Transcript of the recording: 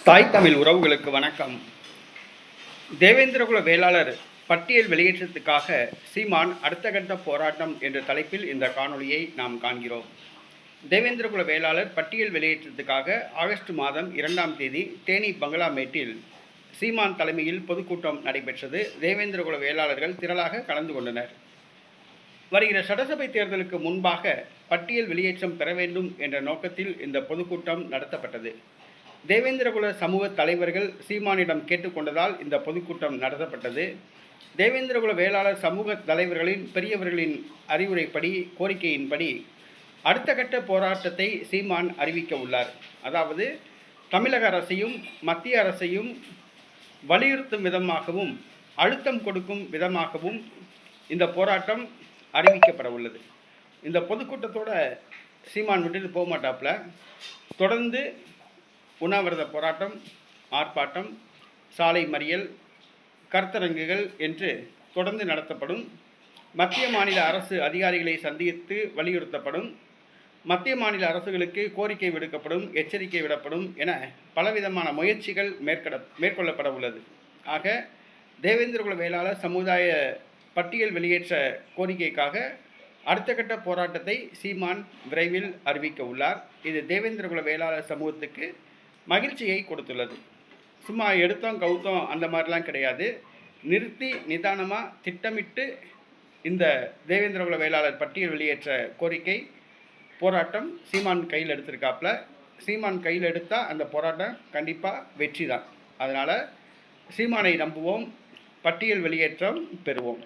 தாய் தமிழ் உறவுகளுக்கு வணக்கம். தேவேந்திரகுல வேளாளர் பட்டியல் வெளியேற்றத்துக்காக சீமான் அடுத்த கட்ட போராட்டம் என்ற தலைப்பில் இந்த காணொளியை நாம் காண்கிறோம். தேவேந்திரகுல வேளாளர் பட்டியல் வெளியேற்றத்துக்காக ஆகஸ்ட் மாதம் இரண்டாம் தேதி தேனி பங்களாமேட்டில் சீமான் தலைமையில் பொதுக்கூட்டம் நடைபெற்றது. தேவேந்திரகுல வேளாளர்கள் திரளாக கலந்து கொண்டனர். வருகிற சட்டசபை தேர்தலுக்கு முன்பாக பட்டியல் வெளியேற்றம் பெற வேண்டும் என்ற நோக்கத்தில் இந்த பொதுக்கூட்டம் நடத்தப்பட்டது. தேவேந்திரகுல சமூக தலைவர்கள் சீமானிடம் கேட்டுக்கொண்டதால் இந்த பொதுக்கூட்டம் நடத்தப்பட்டது. தேவேந்திரகுல வேளாளர் சமூக தலைவர்களின் பெரியவர்களின் அறிவுரைப்படி கோரிக்கையின்படி அடுத்த கட்ட போராட்டத்தை சீமான் அறிவிக்க உள்ளார். அதாவது தமிழக அரசையும் மத்திய அரசையும் வலியுறுத்தும் விதமாகவும் அழுத்தம் கொடுக்கும் விதமாகவும் இந்த போராட்டம் அறிவிக்கப்பட உள்ளது. இந்த பொதுக்கூட்டத்தோட சீமான் விட்டுட்டு போக மாட்டாப்புல தொடர்ந்து உண்ணாவிரத போராட்டம் ஆர்ப்பாட்டம் சாலை மறியல் கருத்தரங்குகள் என்று தொடர்ந்து நடத்தப்படும். மத்திய மாநில அரசு அதிகாரிகளை சந்தித்து வலியுறுத்தப்படும். மத்திய மாநில அரசுகளுக்கு கோரிக்கை விடுக்கப்படும் எச்சரிக்கை விடப்படும் என பலவிதமான முயற்சிகள் மேற்கட மேற்கொள்ளப்பட உள்ளது. ஆக தேவேந்திரகுல வேளாளர் சமுதாய பட்டியல் வெளியேற்ற கோரிக்கைக்காக அடுத்த கட்ட போராட்டத்தை சீமான் விரைவில் அறிவிக்க உள்ளார். இது தேவேந்திரகுல வேளாளர் சமூகத்துக்கு மகிழ்ச்சியை கொடுத்துள்ளது. சும்மா எடுத்தோம் கவுத்தோம் அந்த மாதிரிலாம் கிடையாது. நிறுத்தி நிதானமாக திட்டமிட்டு இந்த தேவேந்திரகுல வேளாளர் பட்டியல் வெளியேற்ற கோரிக்கை போராட்டம் சீமான் கையில் எடுத்திருக்காப்புல. சீமான் கையில் எடுத்தால் அந்த போராட்டம் கண்டிப்பாக வெற்றி தான் அதனால் சீமானை நம்புவோம் பட்டியல் வெளியேற்றம் பெறுவோம்.